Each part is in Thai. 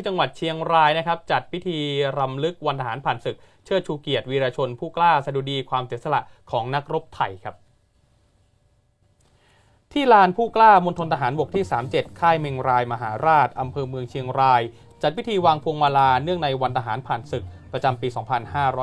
ที่จังหวัดเชียงรายนะครับ จัดพิธีรำลึกวันทหารผ่านศึก เชิดชูเกียรติวีรชนผู้กล้าสดุดีความเสียสละของนักรบไทยครับที่ลานผู้กล้ามณฑลทหารบกที่ 37 ค่ายเมงรายมหาราช อำเภอเมืองเชียงราย จัดพิธีวางพวงมาลาเนื่องในวันทหารผ่านศึก ประจำปี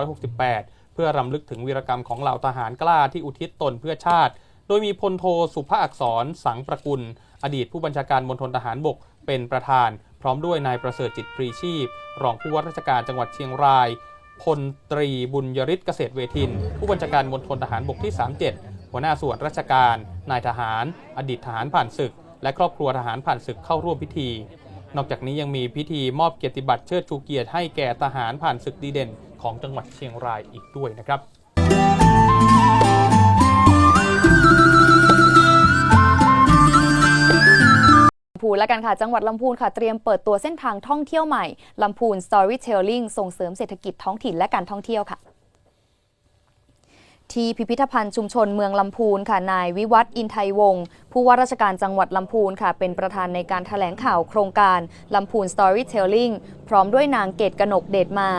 2568 เพื่อรำลึกถึงวีรกรรมของเหล่าทหารกล้าที่อุทิศตนเพื่อชาติ โดยมีพลโทสุภาอักษรสังประกุล อดีตผู้บัญชาการมณฑลทหารบกเป็นประธาน พร้อมด้วยนายประเสริฐจิตปรีชีพ รองผู้ว่าราชการจังหวัดเชียงรายพลตรีบุญยริศเกษตรเวทิน ผู้บัญชาการมณฑลทหารบกที่ 37 หัวหน้าส่วนราชการ นายทหาร อดีตทหารผ่านศึก และครอบครัวทหารผ่านศึกเข้าร่วมพิธี นอกจากนี้ยังมีพิธีมอบเกียรติบัตรเชิดชูเกียรติให้แก่ทหารผ่านศึกดีเด่น ของจังหวัดเชียงรายอีกด้วยนะครับ พูนและกันค่ะ จังหวัดลำพูนค่ะ เตรียมเปิดตัวเส้นทางท่องเที่ยวใหม่ลำพูน Storytelling ส่งเสริมเศรษฐกิจท้องถิ่นและการท่องเที่ยวค่ะที่พิพิธภัณฑ์ชุมชนเมืองลำพูนค่ะนายวิวัฒน์อินไทยวงศ์ผู้ว่าราชการจังหวัดลำพูนค่ะ เป็นประธานในการแถลงข่าวโครงการลำพูน Storytelling พร้อมด้วยนางเกตกนกเดชมา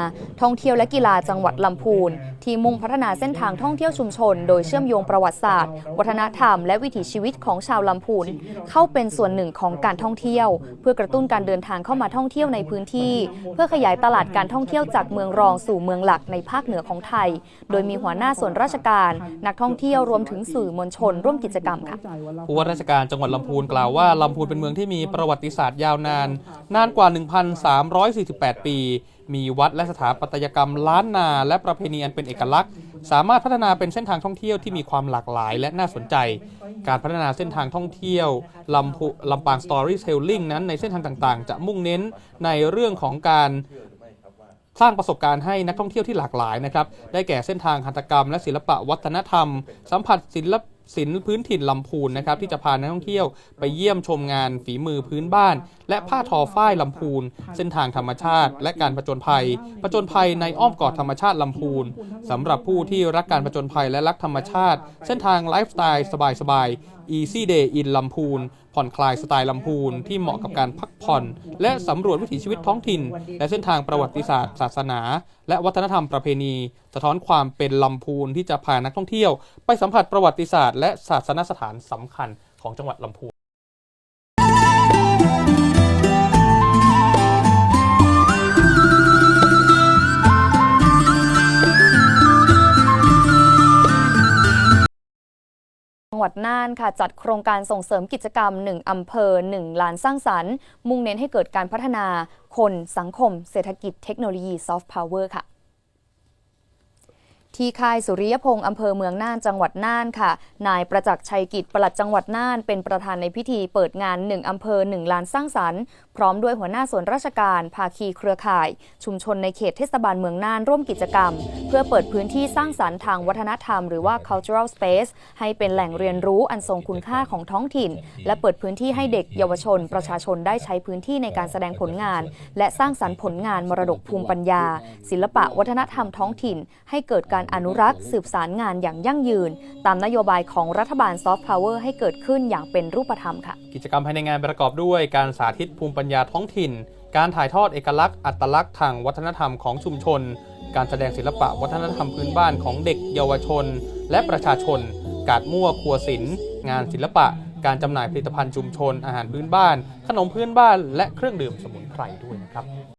ท่องเที่ยวและกีฬาจังหวัดลำพูน ที่มุ่งพัฒนาเส้นทางท่องเที่ยวชุมชน โดยเชื่อมโยงประวัติศาสตร์ วัฒนธรรม และวิถีชีวิตของชาวลำพูนเข้าเป็นส่วนหนึ่งของการท่องเที่ยว เพื่อกระตุ้นการเดินทางเข้ามาท่องเที่ยวในพื้นที่ เพื่อขยายตลาดการท่องเที่ยวจากเมืองรองสู่เมืองหลักในภาคเหนือของไทย โดยมีหัวหน้าส่วนราชการ นักท่องเที่ยวรวมถึงสื่อมวลชน ร่วมกิจกรรมค่ะผู้ว่าราชการจังหวัดลำพูนกล่าวว่าลำพูนเป็นเมืองที่มีประวัติศาสตร์ยาวนาน นานกว่า 1,348 ปี มีวัดและสถาปัตยกรรมล้านนาและประเพณีอันเป็นเอกลักษณ์ สามารถพัฒนาเป็นเส้นทางท่องเที่ยวที่มีความหลากหลายและน่าสนใจ การพัฒนาเส้นทางท่องเที่ยวลำพูลำปางสตอรี่เทลลิงนั้นในเส้นทางต่างๆ จะมุ่งเน้นในเรื่องของการสร้างประสบการณ์ให้นักท่องเที่ยวที่หลากหลายนะครับ ได้แก่เส้นทางหัตถกรรม และศิลปะวัฒนธรรม สัมผัสศิลปศิลป์พื้นถิ่นลำพูนนะครับที่จะพานักท่องเที่ยวไปเยี่ยมชมงานฝีมือพื้นบ้าน และผ้าทอฝ้ายลำพูน เส้นทางธรรมชาติ และการผจญภัย ผจญภัยในอ้อมกอดธรรมชาติลำพูนสำหรับผู้ที่รักการผจญภัยและรักธรรมชาติ เส้นทางไลฟ์สไตล์สบายๆ Easy Day in ลำพูนผ่อนคลายสไตล์ลำพูนที่เหมาะกับการพักผ่อน และสำรวจวิถีชีวิตท้องถิ่น และเส้นทางประวัติศาสตร์ ศาสนา และวัฒนธรรมประเพณี สะท้อนความเป็นลำพูนที่จะพานักท่องเที่ยว ไปสัมผัสประวัติศาสตร์และศาสนสถานสำคัญของจังหวัดลำพูน งหวัดน่านค่ะจัดโครงการส่งเสริมกิจกรรม 1 อำเภอ 1ลานสร้างสรรค์ มุ่งเน้นให้เกิดการพัฒนาคนสังคม เศรษฐกิจเทคโนโลยีซอฟต์พาวเวอร์ค่ะ ที่ค่ายสุริยพงศ์อำเภอเมืองน่านจังหวัดน่านค่ะ นายประจักษ์ชัยกิจปลัดจังหวัดน่าน เป็นประธานในพิธีเปิดงาน 1 อำเภอ 1ลานสร้างสรรค์ พร้อมด้วยหัวหน้าส่วนราชการ ภาคีเครือข่าย ชุมชนในเขตเทศบาลเมืองน่านร่วมกิจกรรม เพื่อเปิดพื้นที่สร้างสรรค์ทางวัฒนธรรมหรือว่า cultural space ให้เป็นแหล่งเรียนรู้อันทรงคุณค่าของท้องถิ่น และเปิดพื้นที่ให้เด็กเยาวชน ประชาชนได้ใช้พื้นที่ในการแสดงผลงาน และสร้างสรรค์ผลงานมรดกภูมิปัญญา ศิลปะวัฒนธรรมท้องถิ่น ให้เกิดการอนุรักษ์ สืบสารงานอย่างยั่งยืน ตามนโยบายของรัฐบาลซอฟต์พาวเวอร์ให้เกิดขึ้นอย่างเป็นรูปธรรมค่ะ กิจกรรมภายในงานประกอบด้วยการสาธิตภูมิปัญญาท้องถิ่น การถ่ายทอดเอกลักษณ์อัตลักษณ์ทางวัฒนธรรมของชุมชน การแสดงศิลปะวัฒนธรรมพื้นบ้านของเด็กเยาวชน และประชาชน กาดมั่วครัวศิลป์งานศิลปะการจำหน่ายผลิตภัณฑ์ชุมชน อาหารพื้นบ้าน ขนมพื้นบ้าน และเครื่องดื่มสมุนไพรด้วยนะครับ